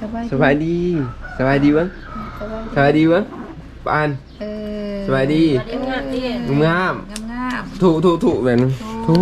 สบายสบายดีสบายดีเบ้างสบายสบายดีเบ้างปานเออสบายดีเรียนงานที่งามงามงามถูถูถูแบบนั้นถู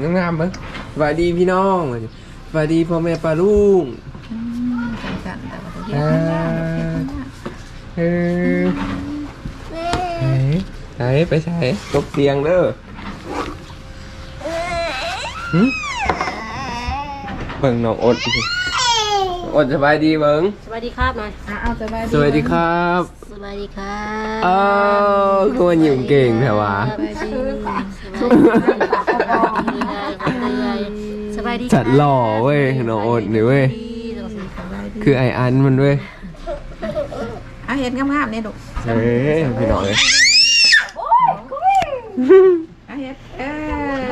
งามงามเบ้างสบายดีพี่น้องสบายดีพ่อแม่ป้าลุงอืมจังจันแต่ว่าเฮ็ดงามงามเฮ็ดงามเออไหนไหนไปใช้ตกเตียงเด้อหึเบิ่งน้องอดสิ อดสบายดีเบิ่งสวัสดีครับหน่อยอะเอาสบายดีสวัสดีครับสวัสดีครับอ้าวคือมันยิ้มเก่งแท้วะสบายดีสบายดีจัดหล่อเว้ยน้องอดนี่เว้ยสบายดีคือไออันมันเว้ยอะเฮ็ดงามงามเนี่ยลูกเฮ้ยพี่น้องเอ้ยอะเฮ็ดเอ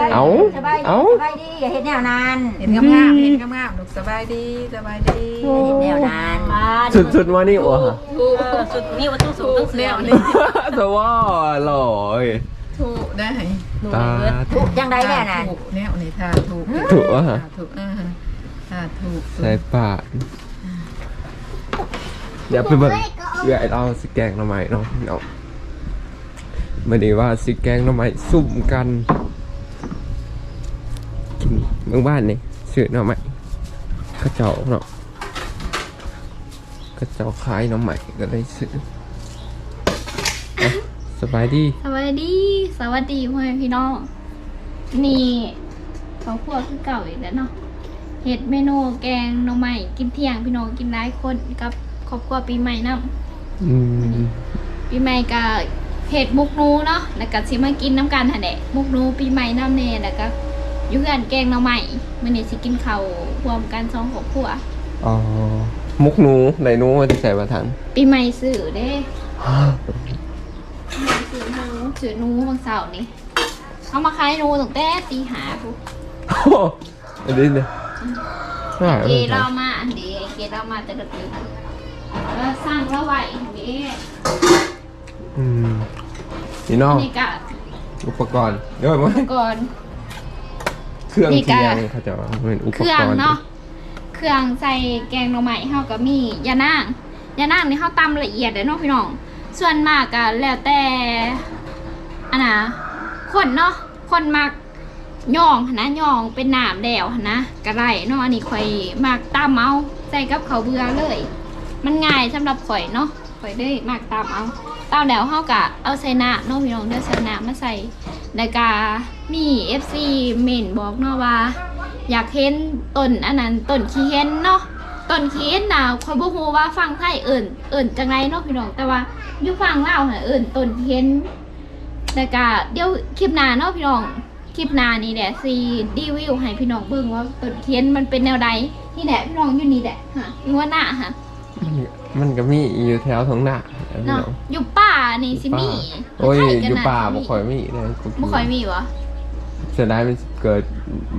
อเอาสบายดีเอาสบายดีอย่าเห็นแนวนานเฮ็ดงามงามเฮ็ดงามงามลูก สบายดีสบายดีอย่าเห็นแนวนานสุดสุดมานี่วะสุดนี่ว่าต้องสูงต้องเสีแนยววนี่แต่ว่าหล่อเว้ยถูกได้ตาทุกยังไงแน่นานถูกแนวนี่ท่าถูกถูกวะท่าถูกเออท่าถูกใส่ปากเดี๋ยวไปเบิ่งเดี๋ยวไอ้เราสิแกงหน่อไม้เนาะเนาะไม่ได้ว่าสิแกงหน่อไม้ซุ่มกันกินเมืองบ้านนี่ซื้อหน่อไม้เข้าเจ้าเนาะเข้าเจ้าขายหน่อไม้ก็เลยซื้ออะสบายดี สวัสดี สวัสดีพ่อแม่พี่น้อง นี่เขาวคั่วคือเก่าอีกแล้วเนาะ เห็ดเมนูแกงหน่อไม้กินเที่ยงพี่น้องกินได้คนกับครอบครัวปีใหม่นํอืมปีใหม่กับเห็ดมุกนูเนาะ แล้วก็สิมากินน้ำกันหั่นแหละมุกนูปีใหม่น้ำเนแล้วก็อยู่กันแกงหน่อไม้ มื้อนี้สิกินข้าวรวมกันสองครอบครัวอ๋อมุกหนูไหนหนูมันจะใส่มาทันปีใหม่ซื้อเด้ซื้อหนูซื้อหนูบางเสาร์นี่เขามาขายหนูตั้งแต่ตีหาพุโอ้อันนี้เนี่ยไม่ไหวเกไม่ไหวเรามาอันเดีเกเรามาแต่ละตึกแล้วสร้างแล้วไหวอันเดีอืมนี่เนอกนี่กะอุปกรณ์เดี๋ยวมันก่อน เครื่องนี่เคีกะยงเขาจะว่าเป็นอุปเครื่องกรณ์เนาะเครื่องใส่แกงหน่อไม้เฮาก็มียานางยานางนี่เฮาตำละเอียดเลยเนาะพี่น้อง ส่วนมากก็แล้วแต่อันน่ะคนเนาะคนมักย่องหั้นนะย่องเป็นน้ำแล้วหั้นนะก็ได้เนาะอันนี้ข่อยมักตำเอาใส่กับข้าวเบื่อเลย มันง่ายสำหรับข่อยเนาะข่อยได้มักตำเอาตำแล้วเฮาก็เอาใส่น้ำเนาะพี่น้องเดี๋ยวใส่น้ำมาใส่แล้วก็ มี FC เม่นบอกเนาะว่า อยากเห็นต้นอันนั้นต้นขี้เห็นเนาะต้นขี้เห็นน่ะข่อยบ่ฮู้ว่าฟังไทยเอิ่นเอิ่นจังไงเนาะพี่น้องแต่ว่าอยู่ฟังลาวน่ะเอิ่นต้นขี้เห็นแล้วก็เดี๋ยวคลิปหน้าเนาะพี่น้องคลิปหน้านี่แหละสิรีวิวให้พี่น้องเบิ่งว่าต้นขี้เห็นมันเป็นแนวใดนี่แหละพี่น้องอยู่นี่แหละฮะอยู่ว่าหน้าฮะมันก็มีอยู่แถวท้องหน้าพี่เนาะน้องอยู่ป่านี่สิมีโอ้ยไทอกัยู่น่ะป่าสิบ่ค่อยมีเลยกูบ่ค่อยมีวะ เสียดายมันเกิด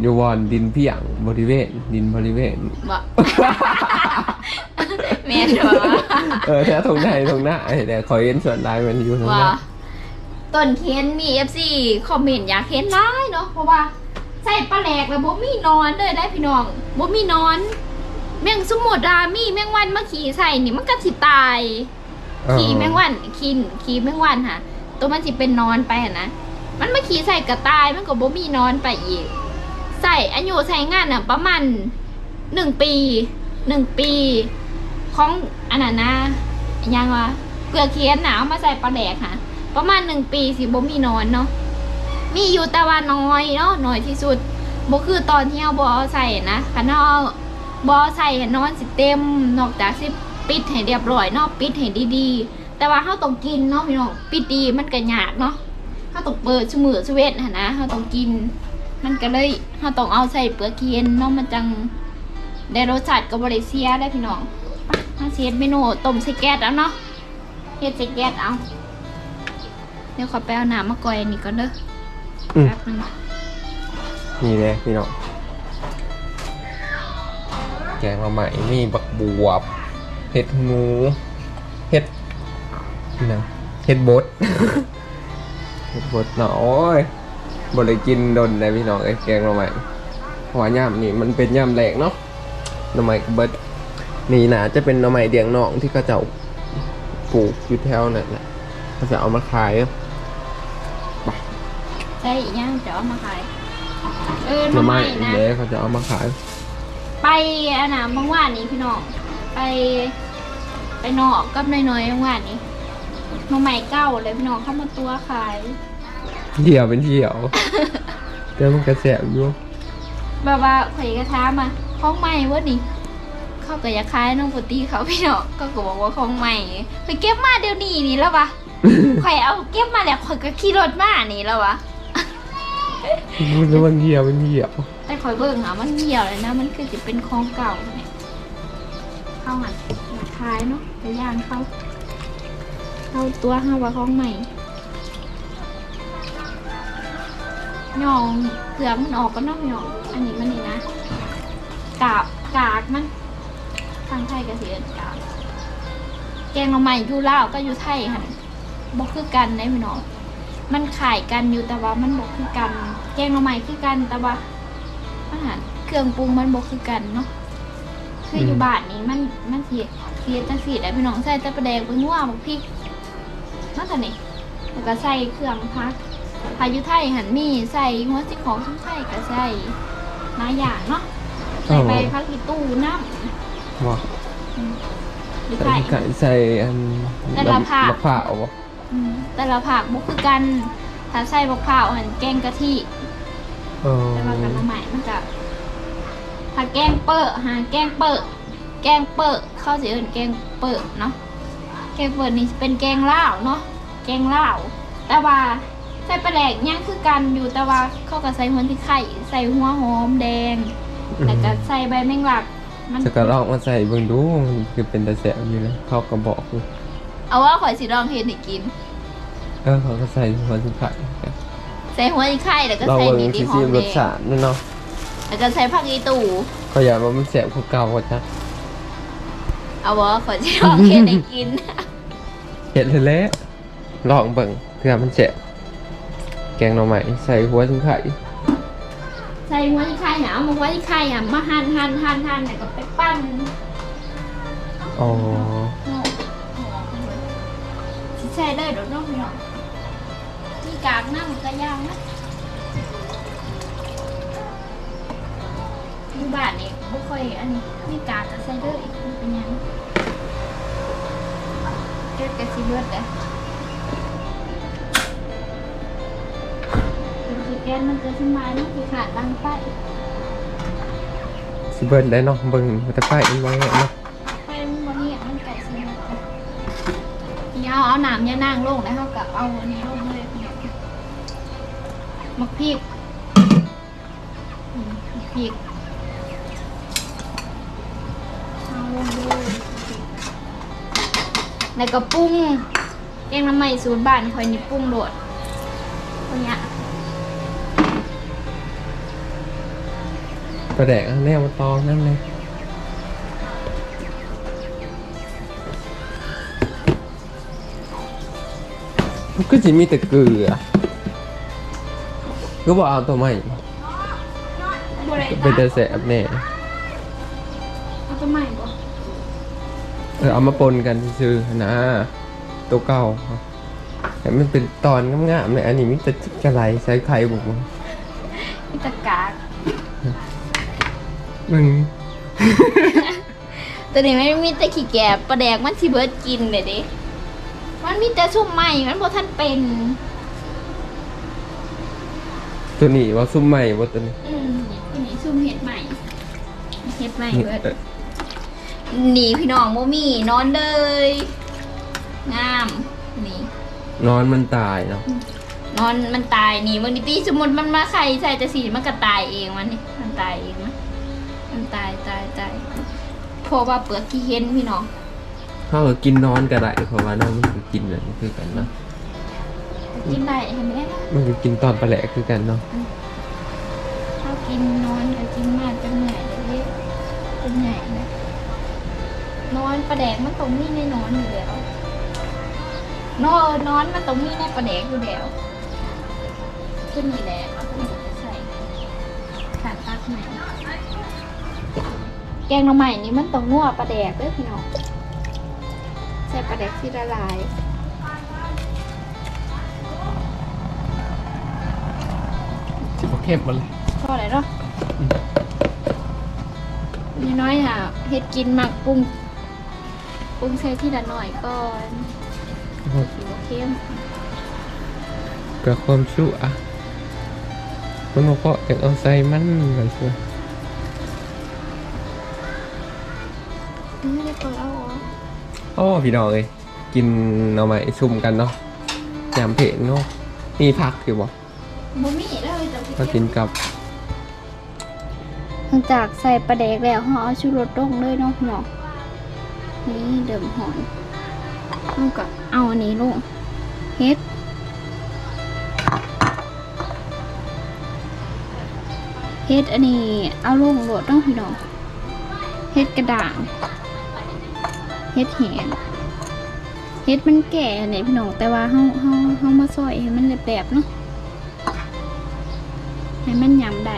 อยู่วอนดินเพียงบริเวณ ดินบริเวณ บ่ แม่นบ่เออแถวท้องหน้าท้องหน้าไอ้แต่คอยเห็นส่วนลายมันอยู่ท้องหว่าน้าต้นเคนมี FC คอมเมนต์อยากเห็นร้ายเนาะเพราะว่าใส่ปลาแหลกแล้วบ่มีนอนเลยได้พี่น้องบ่มีนอน แมงสมุดรามีแมงวันมาขี่ใส่นี่มันก็สิตายเออขี่แมงวันขี่ขี่แมงวันค่ะตัวมันสิเป็นนอนไปอะนะ มันมาขี่ใส่กระต่ายมันก็บ่มีนอนไปอีก ใส่อายุใส่งานอะประมาณหนึ่งปีหนึ่งปี ของอันนั้นนะยังวะเกลือเคียนหนาวมาใส่ปลาแดกค่ะ ประมาณหนึ่งปีสิบ่มีนอนเนาะมีอยู่แต่ว่าน้อยเนาะน้อยที่สุดบ่คือตอนที่เอาบ่เอาใส่นะคันเอาบ่เอใส่นอนสิเต็มนอกจากสิปิดให้เรียบร้อยเนาะปิดให้ดีๆ แต่ว่าเฮาต้องกินเนาะพี่น้องปิดดีมันก็ยากเนาะ เฮาต้องเปิดชั่วมือชั่วเวทหั่นนะเฮาต้องกิน มันก็เลยเฮาต้องเอาใส่เปลือกเคียนเนาะมันจังได้รสชาติก็บ่ได้เสียได้พี่น้องไปมาสิเฮ็ดเมนูต้มใส่แก๊สเอาเนาะเฮ็ดใส่แก๊สเอาเดี๋ยวขอไปเอาน้ำมาก่อยอันนี้ก่อนเด้ออืมแป๊บนึงนี่เลยพี่น้องแกงมาใหม่มีบักบวบเห็ดหมูเห็ดนี่นะเห็ดบดเห็ด บดเนาะโอ้ยบดเลยกินดนเลยพี่น้องไอ้ยแกงมาใหม่เพราะว่าย่ามนี่มันเป็นย่ามแหลกเนาะหน่อไม้กับเบิดนี่นะจะเป็นหน่อไม้เดียงนองที่เขาเจ้าปลูกอยู่แถวนั่นแหละเขาจะเอามาขายได้อีกอย่างจะเอามาขายเออหน่อไม้นะเด้เขาจะเอามาขาย ไปอันน่ะบางว่านนี้พี่น้องไป ไปนอกกับน้อยๆบางว่านนี้ หน้องใหม่เก้าเลยพี่น้องเข้ามาตัวขายเหี่ยวเป็นเหี่ยวแต่มันกระแสบอยู่แบบว่าข่อยกระท้ามาของใหม่เวะนี่เขาก็อยากขายน้องปุตี้เขาพี่น้องก็ก็บอกว่าของใหม่ไปเก็บมาเดี๋ยวนี้นี่แล้ววะข่อยเอาเก็บมาแล้วข่อยก็ขี่รถมานี่แล้ววะแล้วมันเหี่ยวเป็นเหี่ยวแต่ข่อยเบิ่งอะมันเหี่ยวเลยนะ มันคือจะเป็นของเก่าเนี่ยเข้าหันอยากขายเนาะไปย่างเขา เข้าตัวห้าว่าของใหม่หยองเกลือมันออกก็นอกหยอง อันนี้มันนี่นะ กาบกากมัน ทางไทยก็เสียกากแกงเราใหม่อยู่ลาวก็อยู่ไทยค่ะบอกคือกันได้พี่น้องมันขายกันอยู่แต่ว่ามันบอกคือกัน แกงเราใหม่คือกันแต่ว่าอาหารเครื่องปรุงมันบอกคือกันเนาะคืออยู่บ้านนี้มันมันเสียเสียจังสีได้พี่น้องใส่แต่ประแดงไปงัวบักพริก นั่นแต่นี่แล้วก็ใส่เครื่องพักพายุไทยหันมีใส่หัวจิของชุ้ไทยก็ใส่หลายอย่างเนาะใส่ใบพักอีตู้น้ำว่าหรือใส่ไข่ไก่ใส่อันแต่ละผักมะพร้าวบ่อืมแต่ละผักบุกคือกันถ้าใส่มะพร้าวหันแกงกะทิเออแต่ว่ากันมาใหม่มันจะถ้าแกงเปิดหาแกงเปิดแกงเปิดเข้าสิเอินแกงเปิดเนาะแกงเปิดนี่เป็นแกงลาวเนาะแกงลาวแต่ว่าใส่ปลาแหลกย่างคือกันอยู่แต่ว่าเขาก็ใส่หัวที่ไข่ใส่หัวหอมแดงแล้วก็ใส่ใบแมงลักมันจะกระลอกมาใส่เบิ่งดูมันคือเป็นตะแสบอยู่นะเขาก็บอกอยู่เอาว่าข่อยสิลองเฮ็ดให้กิน เออเขาก็ใส่หัวสุไข่ใส่หัวไข่แล้วก็เราใส่เบิ่งดีสิดีหอซิมรแดสงชาตินั่นเนาะแล้วก็ใส่ผักอีตู่ก็อยากว่ามันแสบกว่าเก่าว่าจ้ะเอาวะขอจะลองเฮ็ดให้กิน เห็ดเลยแหละลองเบิ่งเพื่อมันแสบแกงหน่อไม้ใส่หัวสุไข่ใส่หัวไข่หนาเอามาหัวไข่อะมาหั่นหั่นหั่นหั่นแล้วก็ไปปั้นอ๋อโอ้โหสิใส่ได้ดอกเน้องพี่น้องมีกากน้ำกระย่างนะอยู่บ้านนี่บ่ค่อยอันนี้มีกากก็ใส่เด้ออีกมันเป็นหยัง เก็บกระสิเบิดเด้อคือแกนมันจะสมายมันคือขาดดังไฟสิเบิ่งได้เนาะเบิ่งมันจะไปอีกว่าไงเนาะไฟมันบนนี้มันไก่สิหมดเดี๋ยวเอาน้ำยานางลงแล้วเขากับเอาอันนี้ลงเลยมักพริกอืมมักพริกเอาลงเลย แล้วก็ปรุงแกงน้ำไหม้สูตรบ้านคอยนี่ปรุงโดดพวกเนี้ยกระแดกอันแนวมาตองนั่นเลยมันก็จะมีแต่เกลือก็บอกเอาตัวใหม่บริเป็นตาแต่แสบแน่เอาตัวใหม่บ่ เออเอามาปนกันซื่อๆนะตัวเก่าแต่มันเป็นตอนงามๆเลยอันนี้มันจะกระไรใส่ไข่บุกมึงมีแตะกากมึงตัวนี้ไม่มีแต่ขี้แกบปลาแดกมันสิเบิร์ดกินเลยเดิมันมีแต่ชุ่มใหม่มันบ่ท่านเป็น ตัวนี้ว่าซุ่มใหม่ว่าตัวนี้อืมตัวนี้ซุ่มเห็ดใหม่เห็ดใหม่นี่เบิดเออ นี่พี่น้องบ่มีนอนเลยงามนี่นอนมันตายเนาะนอนมันตายนี่บางทีสมมติมันมาไข่ใส่แต่สีมันก็ตายเองมันนี่มันตายเองนะมันตายตายตายเพราะว่าเปลือกที่เห็นพี่น้องเขาก็กินนอนก็ได้เพราะว่าน้องมันก็กินแบบนี้คือกันเนาะกินได้เห็นไหมล่ะมันก็กินตอนปลาแหลกคือกันเนาะถ้ากินนอนก็กินมากจะเหนื่อยเลยเป็นใหญ่นะ นอนประแดกมันตรงนี้ในนอนอยู่แล้วนอนนอนมันตรงนี้ในประแดกอยู่แล้วขึ้นนี่แหละเอาขึ้นมาใส่ขาดตักไหนแกงหน่อไม้นี่มันต้องนัวปลาแดกเด้อพี่น้องใส่ปลาแดกที่ละลายสิบเข้มมาเลยพอแล้วเนาะนี่น้อยค่ะเฮ็ดกินหมักปรุง ปรุงใส่ที่ละหน่อยก่อนสีเข้มเพื่อความชั่วมันมาเพาะจากเอาใส่มันเลยชัวนี่ได้เปิดเอาออกโอ้พี่น้องเอ้ยกินเอาใหม่ซุ่มกันเนาะยำเผ็ดเนาะมีผักอยู่บ่บ่มีแล้วเลยจะมากินกับหลังจากใส่ปลาแดกแล้วเราเอาชูรสลงเลยเนาะพี่น้อง นี่เดิมหอนเอากับเอาอันนี้ลงเฮ็ดเฮ็ดอันนี้เอาลงโหลดเนาะพี่น้องเฮ็ดกระด่างเฮ็ดแหงเฮ็ดมันแก่เนี่ยพี่น้องแต่ว่าเฮาเฮาเฮามาซอยให้มันแหลบๆเนาะให้มันยำได้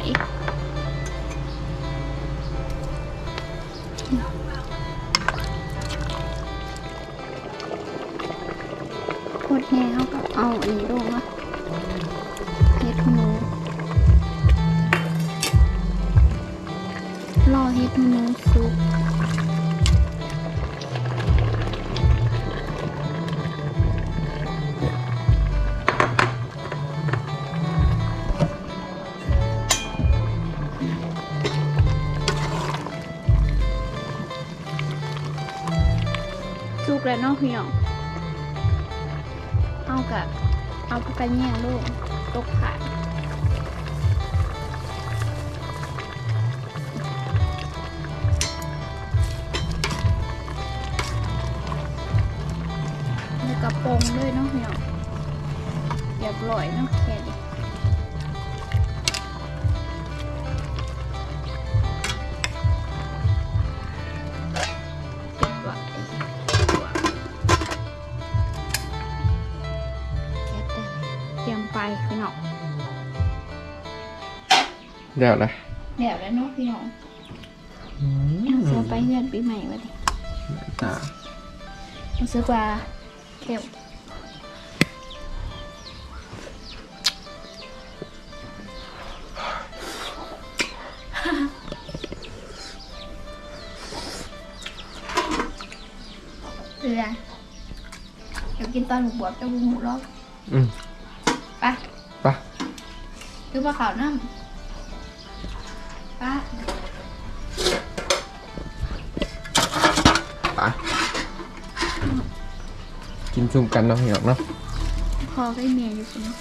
เอาอันนี้ลงเนาะเฮ็ดหนูรอเฮ็ดหมูสุกสุกแล้วเนาะพี่น้อง เอากะเอาผักระเนียลูกตกขานแล้วกระโปรงด้วยเนาะพี่น้องเรียบร้อยเนาะแขน เดี๋ยวนะเดี๋ยวแล้วเนาะพี่น้องเอาเสื้อไปเฮือนปีใหม่วะดิตารู้สึกว่าเก็บเรือเดี๋ยวกินตอนหมูบวบจะบุหมูรอบอืมไปไปะดูปลาขาวน้ำ ไปปะกินซุ่มกันเนาะพี่น้องเนาะพอให้เมียอยู่คนนี้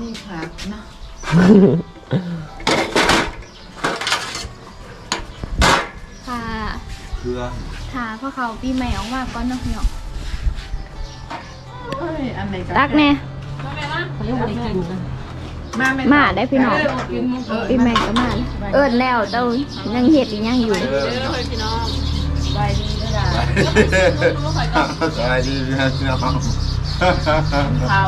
มีผักเนาะค่ะ เพื่อค่ะพ่อเขาปีใหม่ออกมาก่อนเนาะพี่น้องเอ้ยอันไหนตักแน่เขายังไม่ได้กินนะมาไม่มาได้พี่น้องเออปีใหม่ก็มาเอิญแล้วเต้ายังเห็ดอีกยังอยู่สบายดีพี่น้องเขา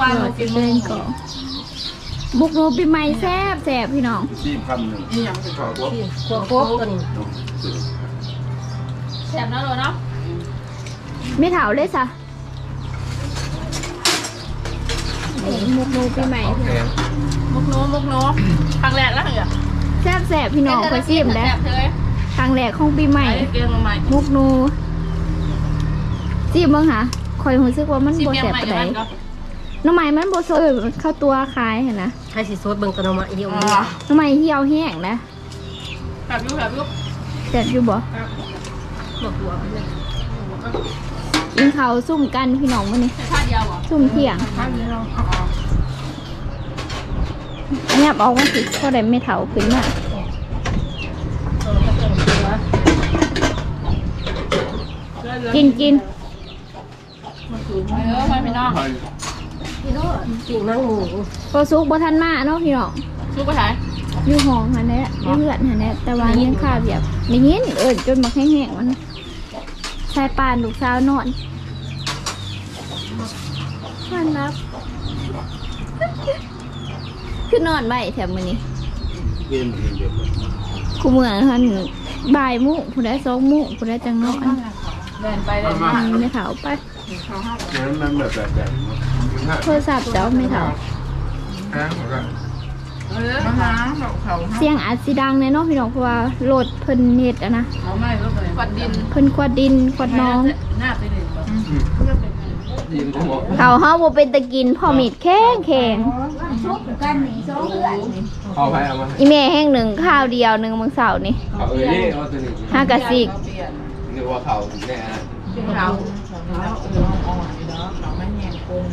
ว่าเราจะเล่นก่อน บุกโนปีใหม่แซ่บแซ่บพี่น้องที่พันหนึ่งนี่ยังเป็นของตัวโป๊กตัวนี้แซ่บนะโรเนาะไม่เถาเลยสะนี่มุกโนปีใหม่โอเคมุกโนมุกโนครั้งแรกแล้วเหรอแซ่บแซ่บพี่น้องคอยซิมได้ครั้งแรกของปีใหม่ไอ้เกียงใหม่มุกโนซิมเบ้างค่ะคอยรู้สึกว่ามันซีบ่เมียงแซ่บใหม่ปานกัใดนก็น้ำใหม่มันบ่สดเออเข้าตัวคล้ายเห็นนะ ให้สิสดเบิ่งตัวน้ำมาเดียวอ๋อนี้น้ำใหม่เหี่ยวแห้งนะแบบยุบแบบยุบแซ่บอยู่บ่บอกหัวไปเลยกินข้าวซุ่มกันพี่น้องมื้อนี้ใส่ผ้าเดียวเหรอซุ่มเที่ยงผ้าเดียวเราเอาออกอันนี้เอาว่าสิพอได้ไม่เถาขึ้นมาเออถ้าเกิดตัวกินกินเออไปพี่น้อง พี่น้องปีกนั่งหมูพอซุกบ่ทันมาเนาะพี่น้องซุปไปไหนอยู่ห้องหันแหละอยู่เพื่อนหันแหละแต่ว่ายังข่าวแบบได้ยินเอิ้นจนมาแห้งๆมันชายปานลูกสาวนอนมันรับคือนอนไว้แถวมื้อนี้เกมเองเดียวกูเมื่อหันบ่ายโมุผู้ได้สองโมุผู้ได้จังนอนเดินไปเดินมาอืมไม่เถาไปนั้นมันแบบแบบแบบ โทรศัพท์เจ้าไม่เถาเออมาหาเราเขาเสียงอาจสิดังแน่เนอนพี่น้องเพราะว่าโหลดเพิ่นเน็ตอะนะเขาไม่รู้เลยควันดินเพิ่นขวดดินขวดน้องหน้าไปเลยยินทั้งหมดเขาเฮาบ่เป็นตะกินพอมีดแข็งแข็งชุบกันนี่สองเดือนนี่เอาไปเอามาอีแม่แห้งหนึ่งข้าวเดียวหนึ่งมื้อเสาร์นี่เอาเอ้ยเอาตัวนี้ห้ากะสิกนึกว่าเขาแน่นะเราเราเอออ่อนอยู่แล้วเราไม่แยงคน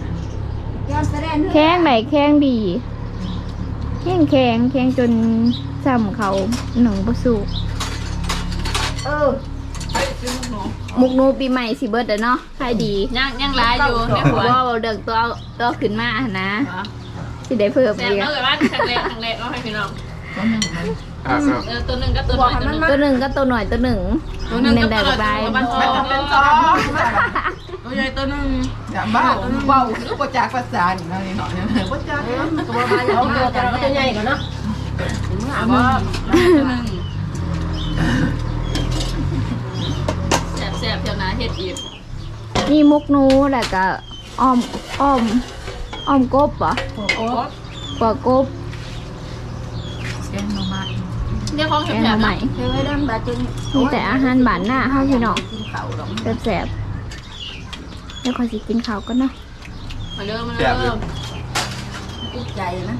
ย้อนแสดงแข็งไหนแข็งดี แข็งแข็งแข็งจนซ้ำเขาหนึ่งบ่สู้เออมุกนูปีใหม่สิเบิดเด้อเนาะขายดียังยังร้ายอยู่ในหัวว่าเดือกตัวเอาตัวขึ้นมาหั่นนะสิได้เพิ่มแซ่อีบกเมื่อวานครั้งแรกครั้งแรกเอาให้พี่น้องอะเอาเออตัวหนึ่งกับตัวหน่อยตัวหนึ่งตัวหนึ่งก็ตัวหน่อยตัวหนึ่งตัวหนึ่งกับแดตัวงหน่อยๆตัวบายมันสองเป็นสองตัวใหญ่ ตัวหนึ่งอย่าบ้าเบาคือประจักภาษาหนึ่งอะไรหน่อยเนี่ยประจักษ์ตัวมาเอาตัวแต่ว่าตัวใหญ่กว่าเนาะถามว่าตัวหนึ่งแซ่บแซ่บเท่านั้นเฮ็ดอีกมีมุกนูแล้วก็อ้อมอ้อมอ้อมกบเหรอโอ้กว่ากบแกงหน่อไม้เรียกของแกแซ่งบหน่อๆใหม่เธอให้ดังบาจึงมีแต่อาหารบ้านหน้าเฮาพี่น้องกินข้าวดอแซ่บๆ แล้วขอยสิกินข้าวก่อนเนาะมาเริ่มมาแซ่บอเริ่ยู่มติดใจนะ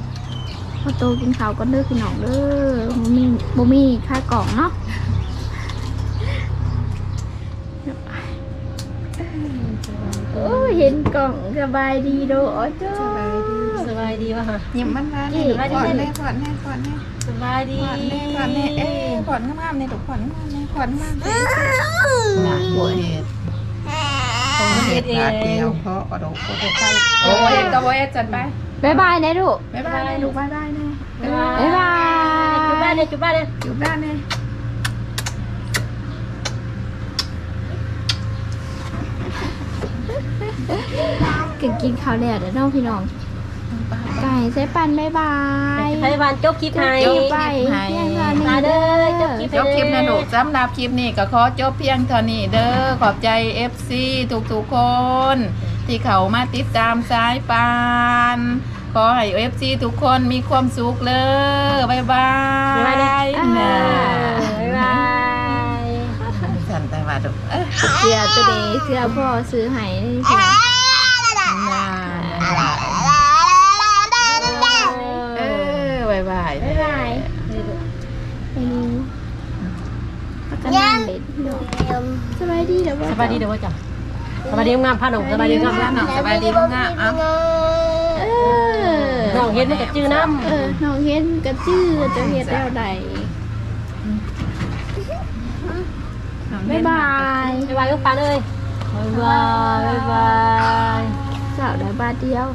พอโตกินข้าวก่อนเด้อพี่น้องเด้อบ่มีบ่มีค่ากล่องเนาะโอ้ยเห็นกล่องสบายดีโดอ๋อจ้าสบายดีป่ะฮะยิ้มมันมานี่ก่อนแน่ก่อนแน่ก่อนแน่สบายดีก่อนแน่ก่อนแน่เอ๊ะก่อนงามๆในถูกก่อนงามๆในก่อนงามๆเลยหนักโบเห็ด ของเฮ็ดเอหนักเดีงยวเพราะกระดูกโอ้ยก็โบเห็ดจัดไปบ๊ายบายนะลูกบ๊ายบายลูกบ๊ายบายแน่บ๊ายบายจุ๊บบ้านเนี่ยจุ๊บบ้านเนี่ยอยู่บ้านแน่กินกินข้าวแล้วเด้อน้องพี่น้อง ไก่ใส่ปันบ๊ายบายพยาบาลจบคลิปให้จบไปเพียงเท่านี้ลาเด้อจบคลิปจบคลิปนะลูกสำหรับคลิปนี้ก็ขอจบเพียงเท่านี้เด้อขอบใจ FC ทุกๆคน ที่เขามาติดตามสายปานขอให้ FC ทุกคนมีความสุขเลยบ๊ายบายอ่านะบ๊ายบายสันแต่ว่าดุเอ้ยเสื้อตัวนี้เสื้อพ่อซื้อให้พี่น้องน่าเออบายบาย บ๊ายบายไปดูพั กกันนั่งเล่นพี่น้องสบายดีเดี๋ยวว่าสบายดีเดี๋ยวว่าจ้ะสบายดีงามพาน้องสบายดีงามน้องสบายดีมั้งอะเอาเออน้องเฮ็ดมันก็จื้อน้ำเออน้องเฮ็ดกระจื้อจะเฮ็ดแล้วใดบ๊ายบายบ๊ายบายลูกปานเอ้ยบ๊ายบายบ๊ายบายสาวได้บาทเดียว